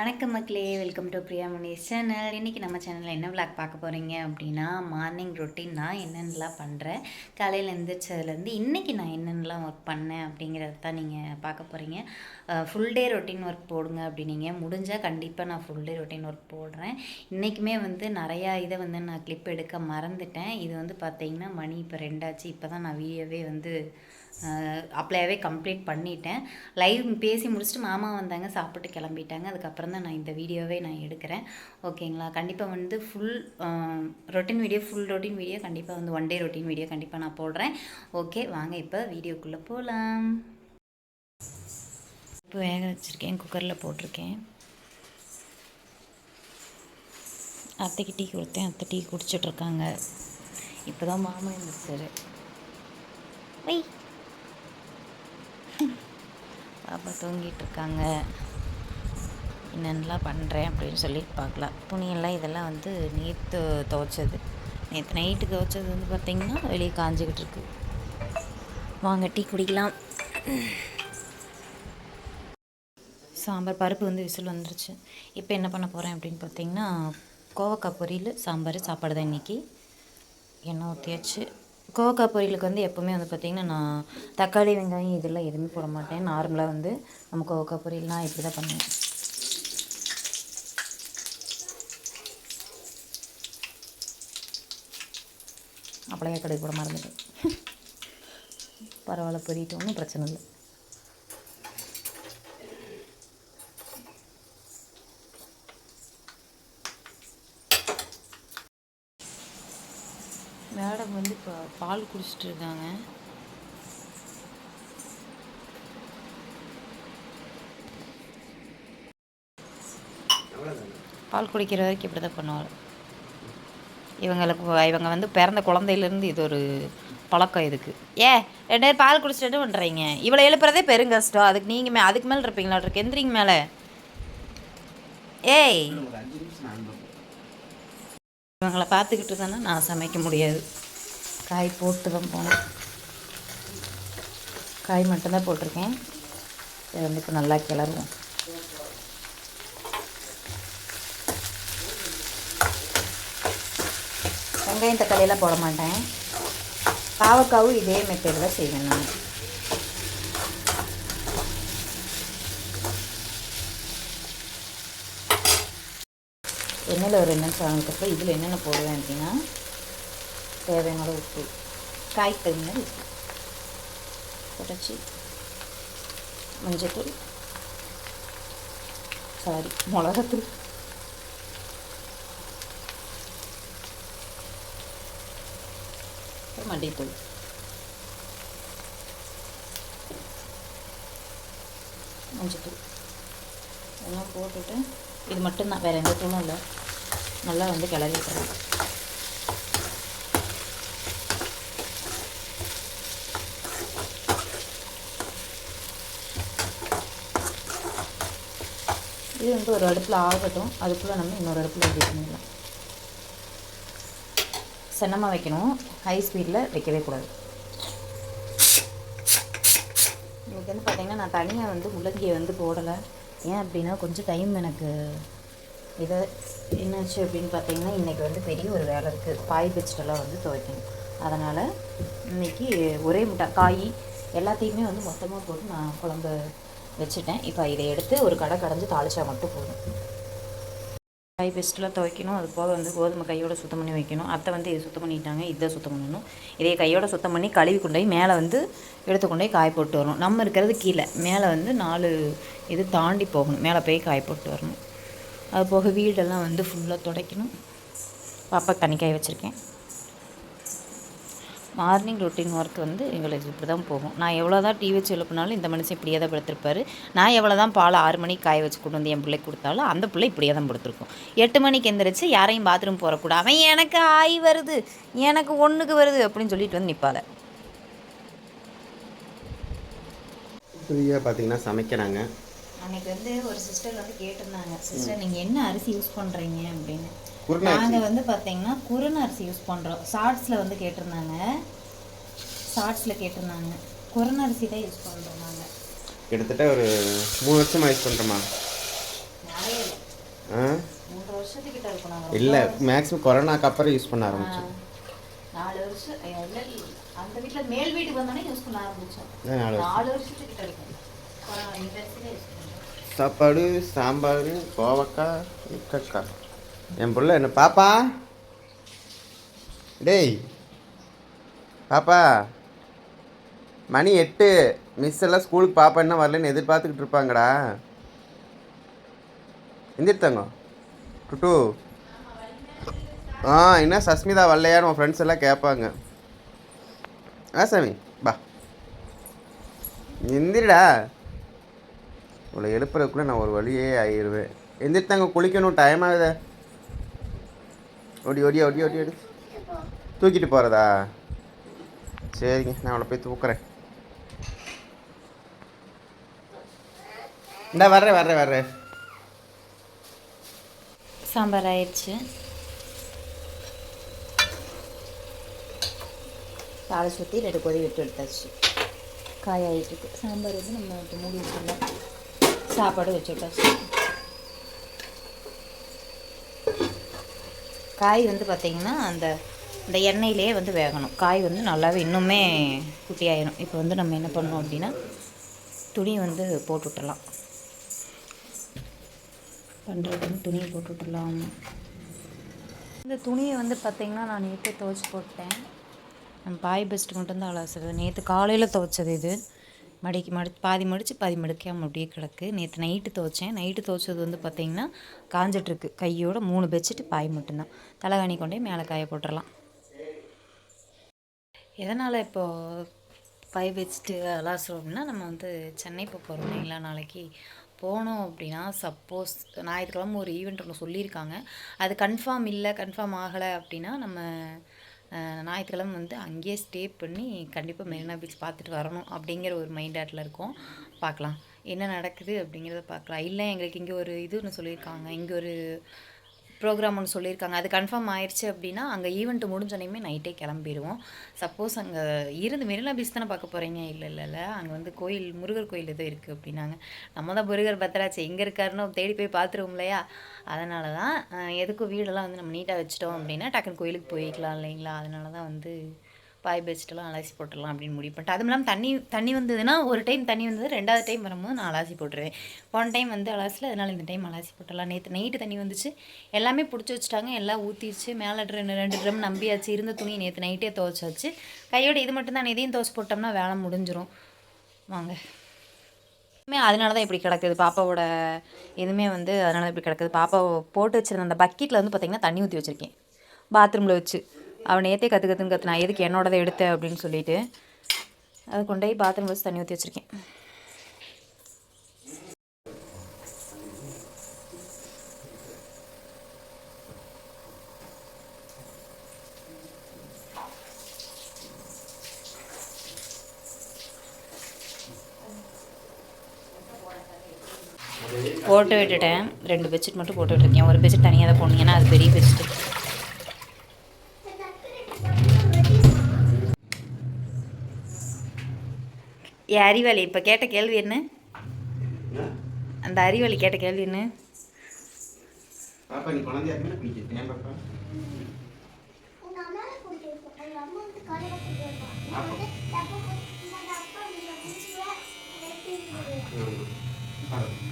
வணக்கம் மக்களே welcome to Priya Munis channel இன்றைக்கி நம்ம சேனலில் என்ன விளாக் பார்க்க போகிறீங்க அப்படின்னா மார்னிங் ரொட்டீன் நான் என்னென்னலாம் பண்ணுறேன் காலையில் எழுந்திரிச்சதுலேருந்து இன்றைக்கி நான் என்னென்னலாம் ஒர்க் பண்ணேன் அப்படிங்கிறத தான் நீங்கள் பார்க்க போகிறீங்க ஃபுல் டே ரொட்டீன் ஒர்க் போடுங்க அப்படின்னீங்க. முடிஞ்சால் கண்டிப்பாக நான் ஃபுல் டே ரொட்டீன் ஒர்க் போடுறேன். இன்றைக்குமே வந்து நிறையா இதை வந்து நான் கிளிப் எடுக்க மறந்துட்டேன். இது வந்து பார்த்தீங்கன்னா மணி இப்போ ரெண்டாச்சு. இப்போ தான் நான் வீடியோவே வந்து அப்ளையாகவே கம்ப்ளீட் பண்ணிட்டேன். லைவ் பேசி முடிச்சுட்டு மாமா வந்தாங்க சாப்பிட்டு கிளம்பிட்டாங்க. அதுக்கப்புறம் தான் நான் இந்த வீடியோவே நான் எடுக்கிறேன். ஓகேங்களா? கண்டிப்பாக வந்து full routine video full routine video கண்டிப்பாக வந்து ஒன் டே ரொட்டீன் வீடியோ கண்டிப்பாக நான் போடுறேன். ஓகே வாங்க இப்போ வீடியோக்குள்ளே போகலாம் இப்போ வேக வச்சுருக்கேன் குக்கரில் போட்டிருக்கேன். அத்தைக்கு டீ கொடுத்தேன் அத்தை டீ குடிச்சிட்ருக்காங்க இப்போ தான் மாமா இருந்துச்சாரு வை. பாப்பா தூங்கிட்டு இருக்காங்க என்னென்னலாம் பண்ணுறேன் அப்படின்னு சொல்லி பார்க்கலாம். துணியெல்லாம் இதெல்லாம் வந்து நேற்று துவைச்சது. நேற்று நைட்டு துவைச்சது வந்து பார்த்திங்கன்னா வெளியே காஞ்சிக்கிட்டு இருக்கு. வாங்க டீ குடிக்கலாம். சாம்பார் பருப்பு வந்து விசில் வந்துருச்சு. இப்போ என்ன பண்ண போகிறேன் அப்படின்னு பார்த்தீங்கன்னா கோவக்காய் பொரியல் சாம்பார் சாப்பாடு தான் இன்றைக்கி எண்ணெய் ஊற்றியாச்சு கோவக்காய் பொரியலுக்கு வந்து எப்போவுமே வந்து பார்த்திங்கன்னா நான் தக்காளி வெங்காயம் இதெல்லாம் எதுவுமே போட மாட்டேன். நார்மலாக வந்து நம்ம கோவக்காய் பொரியல்னால் இப்படி தான் பண்ணுவேன் அப்படியே கடைக்கு போட மறந்துட்டேன். பரவாயில்ல பொரியட்டு ஒன்றும் பிரச்சனை இல்லை மேடம் வந்து இப்போ பால் குடிச்சிட்டு இருக்காங்க. பால் குடிக்கிற வரைக்கும் இப்படி தான் பண்ணுவாள் இவங்களுக்கு இவங்க வந்து பிறந்த குழந்தையிலேருந்து இது ஒரு பழக்கம் இதுக்கு. ஏ ரெண்டு பேர் பால் குடிச்சிட்டு என்ன பண்ணுறீங்க இவளை எழுப்புறதே பெருங்கஷ்டம் அதுக்கு நீங்கள் மே அதுக்கு மேலே இருப்பீங்களா இருக்கு எந்திரிங்க மேலே. ஏய். இவங்களை பார்த்துக்கிட்டு தானே நான் சமைக்க முடியாது. காய் போட்டு தான் போனேன் காய் மட்டும்தான் போட்டிருக்கேன். இதை வந்து இப்போ நல்லா கிளறுவோம். வெங்காயம் தக்காளியெல்லாம் போட மாட்டேன். பாவக்காவும் இதே மெத்தேடு தான் செய்வேன் நான். எண்ணெயில் ஒரு ரெண்டு நிமிஷம் ஆனதுக்கப்புறம் இதில் என்னென்ன போடுவேன் அப்படின்னா தேவையான அளவு உப்பு காய் தகுந்த உப்பு போட்டாச்சு மஞ்சத்தூள் சாரி மிளகாத்தூள் அப்புறம் மல்லித்தூள் மஞ்சத்தூள் இதெல்லாம் போட்டுட்டு இது மட்டும்தான் வேறு எந்த தூளும் இல்லை நல்லா வந்து கிளறி விட்டுறேன் இது வந்து ஒரு அடுப்பில் ஆகட்டும் அதுக்குள்ளே நம்ம இன்னொரு அடுப்பில் ரெடி பண்ணிடலாம். சின்னமாக வைக்கணும். ஹை ஸ்பீடில் வைக்கவே கூடாது. இன்றைக்கி வந்து பார்த்திங்கன்னா நான் தனியாக வந்து முள்ளங்கியை வந்து போடலை. ஏன் அப்படின்னா கொஞ்சம் டைம் எனக்கு இதை என்னாச்சு அப்படின்னு பார்த்தீங்கன்னா இன்றைக்கி வந்து பெரிய ஒரு வேலை இருக்குது பாய் பெட்ஸ்டெல்லாம் வந்து துவைக்கணும். அதனால் இன்றைக்கி ஒரே முட்டை காய் எல்லாத்தையுமே வந்து மொத்தமாக போட்டு நான் குழம்பு வச்சுட்டேன். இப்போ இதை எடுத்து ஒரு கடை கடைஞ்சி தாளிச்சா மட்டும் போதும். காய் பெஸ்ட்டில் துவைக்கணும். அது போக வந்து கோதுமை கையோட சுத்தம் பண்ணி வைக்கணும். அத்தை வந்து இது சுத்தம் பண்ணிட்டாங்க. இதை சுத்தம் பண்ணணும். இதே கையோட சுத்தம் பண்ணி கழுவி கொண்டு போய் மேலே வந்து எடுத்து கொண்டு போய் காய போட்டு வரணும். நம்ம இருக்கிறது கீழே. மேலே வந்து நாலு இது தாண்டி போகணும். மேலே போய் காய போட்டு வரணும். அது போக வீடெல்லாம் வந்து ஃபுல்லாக துடைக்கணும். பாப்பா தனிக்காய் வச்சுருக்கேன். மார்னிங் ரொட்டீன் ஒர்க் வந்து எங்களுக்கு இப்படி தான் போகும். நான் எவ்வளோ தான் டீ வச்சு எழுப்பினாலும் இந்த மனுஷன் இப்படியே தான் படுத்திருப்பாரு. நான் எவ்வளோ தான் பால் ஆறு மணிக்கு காய வச்சு கொண்டு வந்து என் பிள்ளைக்கு கொடுத்தாலும் அந்த பிள்ளை இப்படியே தான் படுத்திருக்கும். எட்டு மணிக்கு எந்திரிச்சு யாரையும் பாத்ரூம் போகக்கூடாது அவன் எனக்கு ஆய் வருது எனக்கு ஒன்றுக்கு வருது அப்படின்னு சொல்லிட்டு வந்து நிற்பாள் ஃப்ரீயாக பார்த்தீங்கன்னா சமைக்கிறாங்க. அன்னைக்கு வந்து ஒரு சிஸ்டர் வந்து கேட்டிருந்தாங்க சிஸ்டர் நீங்கள் என்ன அரிசி யூஸ் பண்ணுறீங்க அப்படின்னு. நாங்கள் வந்து பார்த்தீங்கன்னா குருண அரிசி யூஸ் பண்ணுறோம் ஷார்ட்ஸில் வந்து கேட்டிருந்தாங்க. ஷார்ட்ஸில் கேட்டிருந்தாங்க. குருண அரிசி தான் யூஸ் பண்ணுறோம் நாங்கள் கிட்டத்தட்ட ஒரு மூணு வருஷமாக யூஸ் பண்ணுறோமா இல்லை. மேக்ஸிமம் கொரோனாக்கு அப்புறம் யூஸ் பண்ண ஆரம்பிச்சோம். நாலு வருஷம். அந்த மேல் வீட்டுக்கு வந்தோடனே யூஸ் பண்ண ஆரம்பிச்சோம். நாலு வருஷத்துக்கிட்ட இருக்கும். சாப்பாடு சாம்பார் கோவக்காய் இக்கக்காய் என் பிள்ள என்ன பாப்பா? டேய் பாப்பா மணி எட்டு. மிஸ் எல்லாம் ஸ்கூலுக்கு பாப்பா என்ன வரலன்னு எதிர்பார்த்துக்கிட்டு இருப்பாங்கடா. எந்திரித்தாங்க டுட்டு. ஆ என்ன சஸ்மிதா வரலையான்னு உன் ஃப்ரெண்ட்ஸ் எல்லாம் கேட்பாங்க. ஆ சாமி பா எந்திரிடா. இவ்வளோ எழுப்புறதுக்குள்ளே நான் ஒரு வழியே ஆயிடுவேன் எந்திரித்தாங்க குளிக்கணும் டைம் ஆகுதே. ஓடி ஓடி ஓடி ஓடி ஓடி. தூக்கிட்டு போகிறதா சரிங்க நான் அவளை போய் தூக்குறேன். இந்த வர்றேன் வர்றேன் வர்றேன். சாம்பார் ஆயிடுச்சு. தாளை சுற்றி ரெண்டு கொதி விட்டு எடுத்தாச்சு. காய் ஆகிட்டு இருக்கு. சாம்பார் வந்து நம்ம மூடி வச்சுருந்தோம் சாப்பாடு வச்சு விட்டாச்சு காய் வந்து பார்த்திங்கன்னா அந்த இந்த எண்ணெயிலே வந்து வேகணும். காய் வந்து நல்லாவே இன்னுமே குட்டியாயிடும் இப்போ வந்து நம்ம என்ன பண்ணோம் அப்படின்னா துணி வந்து போட்டு விட்டுடலாம் பண்ணுறதுக்கு துணியை போட்டு விட்டுடலாம் இந்த துணியை வந்து பார்த்திங்கன்னா நான் நேற்று துவைச்சி போட்டேன். நான் பாய் பெஸ்ட் மட்டும்தான் அலாசுறது நேற்று காலையில் துவைச்சது இது. மடிக்கு மடி பாதி மடித்து பாதி மடிக்காமல் அப்படியே கிடக்கு. நேற்று நைட்டு துவைச்சேன். நைட்டு துவைச்சது வந்து பார்த்திங்கன்னா காஞ்சிட்ருக்கு. கையோட மூணு பெட்ஷீட்டு பாய் மட்டும்தான். தலைகாணி கொண்டே மேலே காய போட்டுடலாம் எதனால் இப்போது பாய் வச்சுட்டு அலாசுறோம் அப்படின்னா நம்ம வந்து சென்னை போக போகிறோம் இல்லைங்களா? நாளைக்கு போனோம் அப்படின்னா சப்போஸ் ஞாயிற்றுக்கிழமை ஒரு ஈவெண்ட் ஒன்று சொல்லியிருக்காங்க. அது கன்ஃபார்ம் இல்லை கன்ஃபார்ம் ஆகலை அப்படின்னா நம்ம ஞாயிற்றுக்கிழமை வந்து அங்கேயே ஸ்டே பண்ணி கண்டிப்பாக மெரினா பீச் பார்த்துட்டு வரணும் அப்படிங்கிற ஒரு மைண்ட் ஆட்டில் இருக்கோம். பார்க்கலாம். என்ன நடக்குது அப்படிங்கிறத பார்க்கலாம். இல்லை எங்களுக்கு இங்கே ஒரு இது ஒன்று சொல்லியிருக்காங்க. இங்கே ஒரு ப்ரோக்ராம் ஒன்று சொல்லியிருக்காங்க. அது கன்ஃபார்ம் ஆயிடுச்சு அப்படின்னா அங்கே ஈவெண்ட்டு முடிஞ்சோனையுமே நைட்டே கிளம்பிடுவோம் சப்போஸ் அங்கே இருந்து மெரினா பீச் தானே பார்க்க போகிறீங்க இல்லை இல்லை இல்லை. அங்கே வந்து கோயில் முருகர் கோயில் ஏதோ இருக்குது அப்படின்னாங்க. நம்ம தான் முருகர் பத்திராச்சு. எங்கே இருக்காருன்னு தேடி போய் பார்த்துருவோம் இல்லையா? அதனால தான் எதுக்கும் வீடெல்லாம் வந்து நம்ம நீட்டாக வச்சிட்டோம் அப்படின்னா டக்குன்னு கோயிலுக்கு போய்க்கலாம் இல்லைங்களா? அதனால தான் வந்து பாய் பெஸ்ட்டெல்லாம் அலசி போட்டுடலாம் அப்படின்னு முடிவு பண்ணிட்டு அதுவும் இல்லாமல் தண்ணி தண்ணி வந்ததுன்னா ஒரு டைம் தண்ணி வந்தது ரெண்டாவது டைம் வரும்போது நான் அலாசி போட்டுருவேன். போன டைம் வந்து அலாசில் அதனால் இந்த டைம் அலாசி போட்டுடலாம். நேற்று நைட்டு தண்ணி வந்துச்சு. எல்லாமே பிடிச்சி வச்சுட்டாங்க. எல்லாம் ஊற்றிடுச்சு மேலே ரெண்டு ரெண்டு ட்ரம் நம்பியாச்சு. இருந்த துணி நேற்று நைட்டே துவைச்சாச்சு. கையோட இது மட்டும்தான் இதையும் துவைச்சி போட்டோம்னா வேலை முடிஞ்சிரும். வாங்க. எதுவுமே அதனால தான் இப்படி கிடக்குது. பாப்பாவோட எதுவுமே வந்து அதனால தான் இப்படி கிடக்குது. பாப்பா போட்டு வச்சிருந்த அந்த பக்கெட்டில் வந்து பார்த்திங்கன்னா தண்ணி ஊற்றி வச்சுருக்கேன். பாத்ரூமில் வச்சு. அவனை ஏற்றே கற்று கற்றுன்னு கற்று நான் எதுக்கு என்னோடதை எடுத்தேன் அப்படின்னு சொல்லிட்டு அதை கொண்டு போய் பாத்ரூம் வச்சு தண்ணி ஊற்றி வச்சுருக்கேன். போட்டு விட்டுட்டேன். ரெண்டு பெட்ஷீட் மட்டும் போட்டு விட்டுருக்கேன். ஒரு பெட்ஷீட் தனியாக தான் போனீங்கன்னா அது பெரிய பெட்ஷீட் ஏ அறிவாளி இப்போ கேட்ட கேள்வி என்ன? அந்த அறிவாளி கேட்ட கேள்வி என்ன.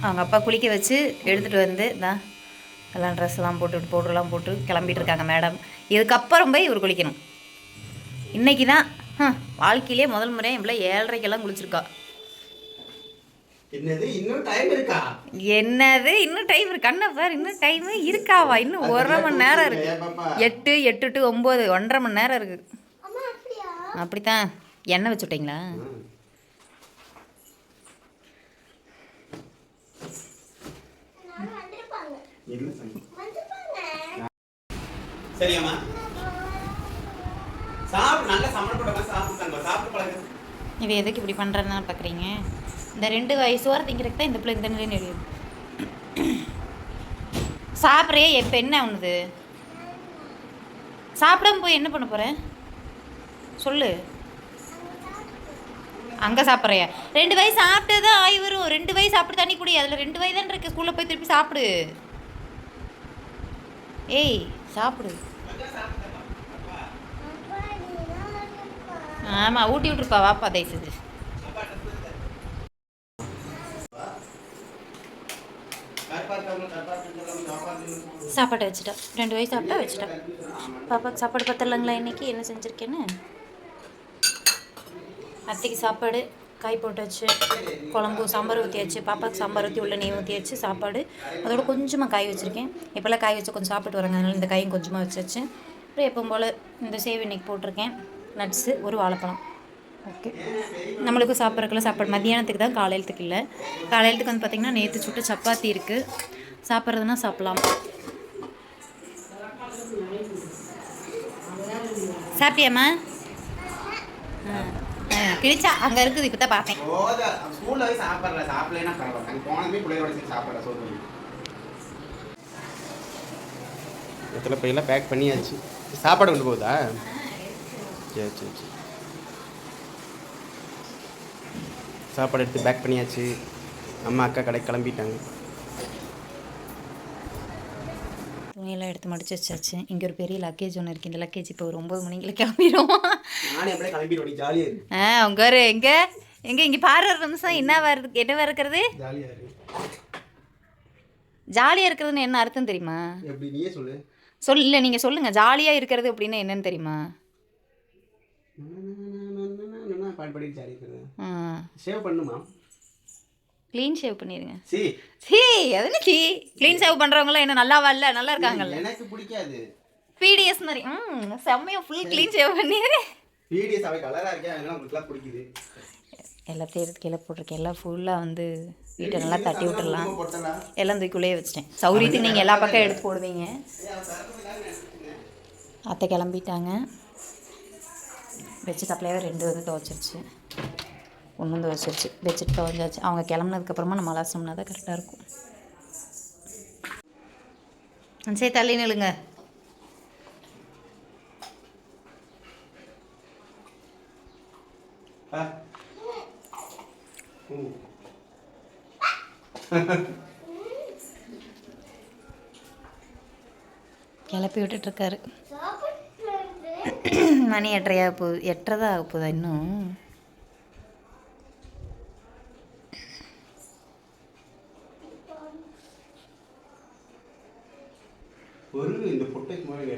அவங்க அப்பா குளிக்க வச்சு எடுத்துகிட்டு வந்து தான் எல்லாம் ட்ரெஸ்லாம் போட்டு பவுடர்லாம் போட்டு கிளம்பிட்டு இருக்காங்க மேடம் இதுக்கப்புறம் போய் இவர் குளிக்கணும். இன்னைக்கு தான் வாழ்க்கையிலே முதல் முறையாக இவ்வளோ ஏழரைக்கெல்லாம் குளிச்சிருக்கா. என்னது இன்னும் டைம் இருக்கா? என்னது இன்னும் டைம் இருக்கு. கண்ணை பாரு இன்னும் டைம் இருக்காவா? இன்னும் ஒன்றரை மணி நேரம் இருக்கு. எட்டு எட்டு டு ஒம்பது ஒன்றரை மணி நேரம் இருக்கு. அப்படித்தான். எண்ணெய் வச்சு விட்டீங்களா? ம். நானும் வந்திருப்பாங்க. இல்ல சாமி. வந்திருப்பாங்க. சரியாம்மா. நல்லா சாப்பிட்டாங்க சாப்பிட்டு இவ எதுக்கு இப்படி பண்ணுறதுன்னு பார்க்குறீங்க இந்த ரெண்டு வயசு வர திங்கிறதுக்கு தான் இந்த பிள்ளை இந்த நிலையில் எழுது சாப்பிட்றே எப்போ என்ன உனது? சாப்பிடாம போய் என்ன பண்ண போகிறேன் சொல்லு. அங்கே சாப்பிட்றியா? ரெண்டு வயசு சாப்பிட்டு தான் ஆய் வரும். ரெண்டு வயசு சாப்பிட்டு தண்ணி குடி. அதில் ரெண்டு வயசு தான் இருக்கு. ஸ்கூலில் போய் திருப்பி சாப்பிடு. ஏய் சாப்பிடு அப்பா நீ தான் இருப்பா. ஆமாம் ஊட்டி விட்ருப்பா வாப்பா தயவு செஞ்சு சாப்பாட்டை வச்சுட்டா. ரெண்டு வயசு சாப்பிட்டா வச்சுட்டேன் பாப்பாக்கு சாப்பாடு பத்தலைங்களா இன்றைக்கி என்ன செஞ்சுருக்கேன்னு? அத்தைக்கு சாப்பாடு காய் போட்டு வச்சு குழம்பு சாம்பார் ஊற்றி வச்சு பாப்பாவுக்கு சாம்பார் ஊற்றி உள்ள நெய் ஊற்றி வச்சு சாப்பாடு. அதோட கொஞ்சமாக காய் வச்சுருக்கேன். இப்போல்லாம் காய் வச்சு கொஞ்சம் சாப்பிட்டு வராங்க. அதனால இந்த காயும் கொஞ்சமாக வச்சு வச்சு அப்புறம் எப்பவும் போல் இந்த சேவ் இன்னைக்கு போட்டிருக்கேன். நட்ஸு ஒரு வாழைப்பழம். ஓகே. நம்மளுக்கும் சாப்பிட்றதுக்குள்ள சாப்பாடு. மத்தியானத்துக்கு தான் காலையிலத்துக்கு இல்லை. காலையிலத்துக்கு வந்து பார்த்திங்கன்னா நேற்று சுட்ட சப்பாத்தி இருக்குது சாப்பிட்றதுனா சாப்பிட்லாம். சாப்பிட்டியாம்மா? ஆ, கிழிச்சா அங்கே இருக்குது இப்போ தான் பார்த்தேன் எத்தனை பையெல்லாம் பேக் பண்ணியாச்சு. சாப்பாடு கொண்டு போகுதா? சரி சரி சரி. சாப்பாடு எடுத்து பேக் பண்ணியாச்சு. அம்மா அக்கா கடைக்கு கிளம்பிட்டாங்க. துணியெல்லாம் எடுத்து மடிச்சு வச்சாச்சு. இங்கே ஒரு பெரிய லக்கேஜ் ஒன்று இருக்குது இந்த லக்கேஜ் இப்போ ஒரு ஒம்பது மணிக்குள்ள கிளம்பிடும் ஆ உங்க ஒரு எங்கே? எங்கே இங்கே பாரு ஒரு நிமிஷம். என்ன வருது என்ன இருக்கிறது? ஜாலியாக இருக்கு ஜாலியாக இருக்கிறதுன்னு என்ன அர்த்தம் தெரியுமா? சொல்லு. சொல் இல்லை நீங்கள் சொல்லுங்கள் ஜாலியாக இருக்கிறது அப்படின்னா என்னன்னு தெரியுமா? பாட்டு பாடி ஜாலியாக இருக்கிறது ஆ. சேவ் பண்ணுமா? க்ளீன் ஷேவ் பண்ணிடுங்க சி. சீ எதுன்னு சீ? க்ளீன் ஷேவ் பண்ணுறவங்களாம் என்ன நல்லாவா இல்லை? நல்லா இருக்காங்கல்ல. எனக்கு பிடிக்காது. பிடிஎஸ் மாதிரி. ம் செம்மையாக ஃபுல் க்ளீன் ஷேவ் பண்ணிடு பிடிஎஸ் அவை கலராக இருக்கேன் அதெல்லாம் உங்களுக்குலாம் பிடிக்குது. எல்லாத்தையும் எடுத்து கீழே போட்டிருக்கேன் எல்லாம் ஃபுல்லாக வந்து வீட்டை நல்லா தட்டி விட்டுடலாம் எல்லாம் தூக்கிக்குள்ளேயே வச்சிட்டேன். சௌரியத்துக்கு நீங்கள் எல்லா பக்கம் எடுத்து போடுவீங்க. அத்தை கிளம்பிட்டாங்க. பெட்ஷீட் அப்படியே ரெண்டு வந்து துவைச்சிருச்சு. ஒன்றும் துவைச்சிருச்சு. பெட்ஷீட் துவைஞ்சாச்சு அவங்க கிளம்புனதுக்கப்புறமா நம்ம அலாசம்னா தான் கரெக்டாக இருக்கும். சரி தள்ளி ம் கிளப்பி விட்டுட்ருக்காரு மணி எட்டரையாக போகுது எட்டரை ஆக போகுதா இன்னும்? ஒரு இந்த பொட்டைக்கு மாதிரி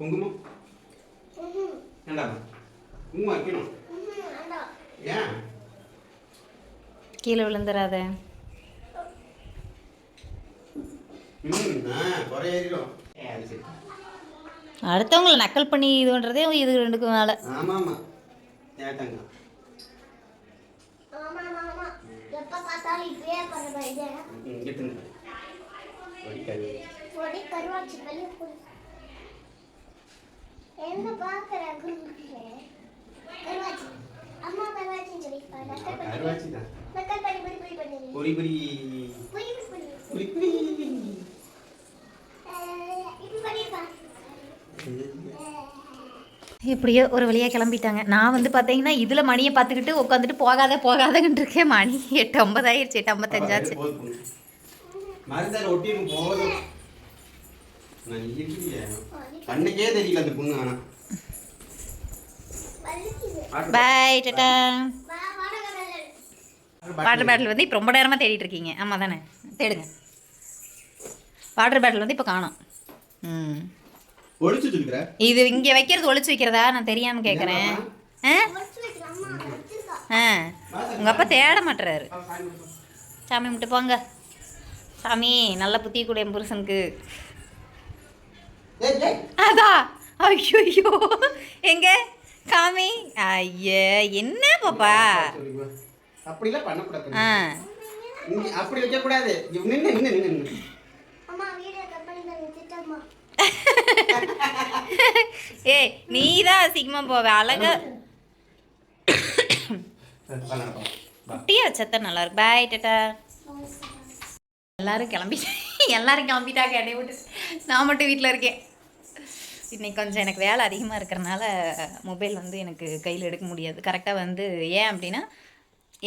குங்குமம்? குங்குமம் வைக்கணும். ஏன்? கீழே விழுந்துடாத அடுத்தவங்கள நக்கல் பண்ணி இது பண்ணுறதே இது ரெண்டுக்கும் மேலே ஆமாம் ஆமாம் ஏட்டாங்க ஆமா, பொரி பொரி. பொரி பொரி. எப்படியோ ஒரு வழியாக கிளம்பிட்டாங்க. நான் வந்து பார்த்தீங்கன்னா இதில் மணியை பார்த்துக்கிட்டு உட்காந்துட்டு போகாத போகாதன்ட்டு இருக்கேன். மணி எட்டு ஐம்பதாயிருச்சு எட்டு ஐம்பத்தஞ்சாச்சு மருந்தால ஒட்டிடும் போதும் நான் இருக்கீங்க கண்ணுக்கே தெரியல அந்த பொண்ணு ஆனா. பாய் டட்டா. வாட்டர் பேட்டில் வந்து இப்போ ரொம்ப நேரமாக தேடிட்டு இருக்கீங்க. ஆமாம் தானே? தேடுங்க. வாட்டர் பேட்டில் வந்து இப்போ காணோம். ம். ஒழிச்சு இது இங்கே வைக்கிறது ஒளிச்சு வைக்கிறதா? நான் தெரியாமல் கேட்குறேன் ஆ. ஆ. உங்கள் அப்பா தேட மாட்டுறாரு. சாமி கும்பிட்டு போங்க சாமி நல்ல புத்தி கூட என் புருஷனுக்கு. ஏய், ஏய். அதா? ஐயோ ஐயோ எங்க? காமி? ஐயே என்ன பாப்பா? அப்படிலாம் பண்ணக்கூடாது ஆ. அப்படி வைக்க கூடாது. பண்ணி தரேன், திட்டம்மா. ஏய் நீ தான் அசிங்கமாக போவ. அழகா. குட்டியா வச்சா நல்லா இருக்கு பாய் டாட்டா எல்லாரும் கிளம்பி எல்லாரும் கிளம்பிட்டாங்க. என்னை விட்டு நான் மட்டும் வீட்டில் இருக்கேன். இன்னைக்கு கொஞ்சம் எனக்கு வேலை அதிகமாக இருக்கிறனால மொபைல் வந்து எனக்கு கையில் எடுக்க முடியாது. கரெக்டாக வந்து ஏன் அப்படின்னா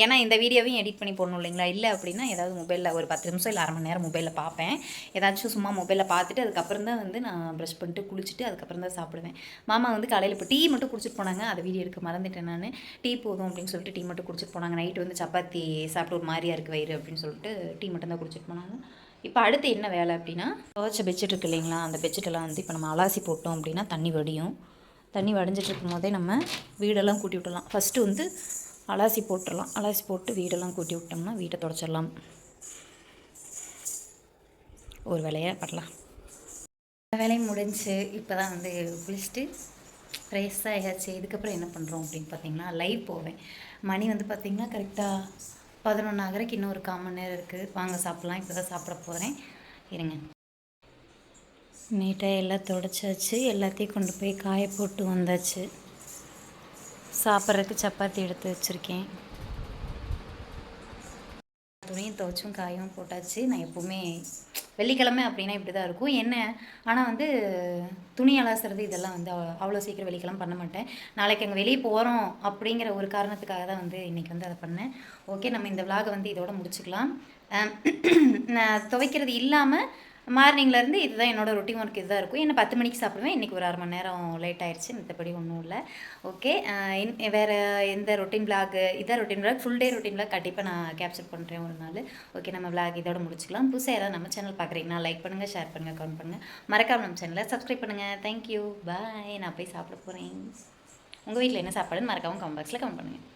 ஏன்னா இந்த வீடியோவையும் எடிட் பண்ணி போடணும் இல்லைங்களா? இல்லை அப்படின்னா ஏதாவது மொபைலில் ஒரு பத்து நிமிஷம் இல்லை அரை மணி நேரம் மொபைலில் பார்ப்பேன். ஏதாச்சும் சும்மா மொபைலில் பார்த்துட்டு அதுக்கப்புறம் தான் வந்து நான் ப்ரஷ் பண்ணிட்டு குளிச்சுட்டு அதுக்கப்புறம் தான் சாப்பிடுவேன். மாமா வந்து காலையில் இப்போ டீ மட்டும் குடிச்சிட்டு போனாங்க. அதை வீடியோ எடுக்க மறந்துட்டேன் நான். டீ போதும் அப்படின்னு சொல்லிட்டு டீ மட்டும் குடிச்சிட்டு போனாங்க. நைட்டு வந்து சப்பாத்தி சாப்பிட்டு ஒரு மாதிரியா இருக்குது வயிறு அப்படின்னு சொல்லிட்டு டீ மட்டும் தான் குடிச்சிட்டு போனாங்க. இப்போ அடுத்து என்ன வேலை அப்படின்னா துவைச்ச பெட்ஷீட் இருக்கு இல்லைங்களா? அந்த பெட்ஷீட்டெல்லாம் வந்து இப்போ நம்ம அலாசி போட்டோம் அப்படின்னா தண்ணி வடியும். தண்ணி வடிஞ்சிட்டு இருக்கும் போதே நம்ம வீடெல்லாம் கூட்டி விட்டுடலாம். ஃபஸ்ட்டு வந்து அலாசி போட்டுடலாம். அலாசி போட்டு வீடெல்லாம் கூட்டி விட்டோம்னா வீட்டை தொடச்சிடலாம். ஒரு வேலையை பண்ணலாம் வேலையும் முடிஞ்சு இப்போ தான் வந்து குளிச்சுட்டு ஃப்ரெஷ்ஷாக ஆயாச்சு இதுக்கப்புறம் என்ன பண்ணுறோம் அப்படின்னு பார்த்தீங்கன்னா லைவ் போவேன். மணி வந்து பார்த்தீங்கன்னா கரெக்டாக பதினொன்று ஆகிறதுக்கு இன்னும் ஒரு கால் மணி நேரம் இருக்குது வாங்க சாப்பிட்லாம். இப்போ தான் சாப்பிட போகிறேன் இருங்க. நீட்டாக எல்லாம் தொடச்சாச்சு. எல்லாத்தையும் கொண்டு போய் காய போட்டு வந்தாச்சு. சாப்பிட்றதுக்கு சப்பாத்தி எடுத்து வச்சுருக்கேன். துணியும் துவைச்சும் காயும் போட்டாச்சு. நான் எப்போவுமே வெள்ளிக்கிழமை அப்படின்னா இப்படி தான் இருக்கும். என்ன? ஆனால் வந்து துணி அலாசுறது இதெல்லாம் வந்து அவ்வ- அவ்வளோ சீக்கிரம் வெள்ளிக்கிழமை பண்ண மாட்டேன். நாளைக்கு அங்கே வெளியே போகிறோம் அப்படிங்கிற ஒரு காரணத்துக்காக தான் வந்து இன்றைக்கி வந்து அதை பண்ணேன். ஓகே நம்ம இந்த விலாகை வந்து இதோட முடிச்சுக்கலாம். நான் துவைக்கிறது இல்லாமல் மார்னிங்லேருந்து இதுதான் என்னோட ரொட்டீன் ஒர்க் இதுதான் இருக்கும். என்ன பத்து மணிக்கு சாப்பிடுவேன் இன்றைக்கி ஒரு அரை மணி நேரம் லேட் ஆயிடுச்சு மற்றபடி ஒன்றும் இல்லை. ஓகே வேறு எந்த ரொட்டீன் பிளாக் இதான் routine vlog full day routine vlog கண்டிப்பாக நான் கேப்சர் பண்ணுறேன் ஒரு நாள். ஓகே நம்ம பிளாக் இதோட முடிச்சுக்கலாம். புதுசாக யாராவது நம்ம சேனல் பார்க்குறீங்கன்னா லைக் பண்ணுங்கள் ஷேர் பண்ணுங்கள் கமெண்ட் பண்ணுங்கள் மறக்காம நம்ம சேனலை சப்ஸ்கிரைப் பண்ணுங்கள் தேங்க்யூ பாய் நான் போய் சாப்பிட போகிறேன் உங்கள் வீட்டில் என்ன சாப்பாடுன்னு மறக்காமல் கமெண்ட் பாக்ஸில் கமெண்ட் பண்ணுங்கள்